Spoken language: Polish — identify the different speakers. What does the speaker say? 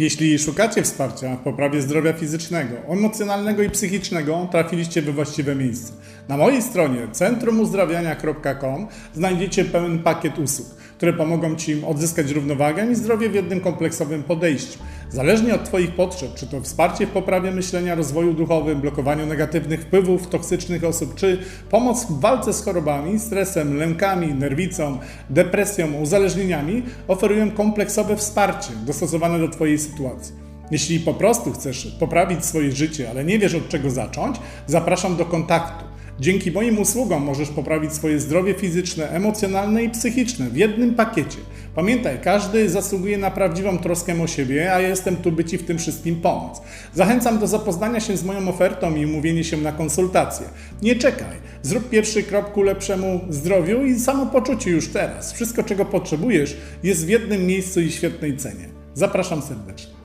Speaker 1: Jeśli szukacie wsparcia w poprawie zdrowia fizycznego, emocjonalnego i psychicznego, trafiliście we właściwe miejsce. Na mojej stronie centrumuzdrawiania.com znajdziecie pełen pakiet usług, które pomogą Ci odzyskać równowagę i zdrowie w jednym kompleksowym podejściu. Zależnie od Twoich potrzeb, czy to wsparcie w poprawie myślenia, rozwoju duchowym, blokowaniu negatywnych wpływów toksycznych osób, czy pomoc w walce z chorobami, stresem, lękami, nerwicą, depresją, uzależnieniami, oferuję kompleksowe wsparcie dostosowane do Twojej sytuacji. Jeśli po prostu chcesz poprawić swoje życie, ale nie wiesz od czego zacząć, zapraszam do kontaktu. Dzięki moim usługom możesz poprawić swoje zdrowie fizyczne, emocjonalne i psychiczne w jednym pakiecie. Pamiętaj, każdy zasługuje na prawdziwą troskę o siebie, a ja jestem tu, by Ci w tym wszystkim pomóc. Zachęcam do zapoznania się z moją ofertą i umówienia się na konsultację. Nie czekaj, zrób pierwszy krok ku lepszemu zdrowiu i samopoczuciu już teraz. Wszystko, czego potrzebujesz, jest w jednym miejscu i świetnej cenie. Zapraszam serdecznie.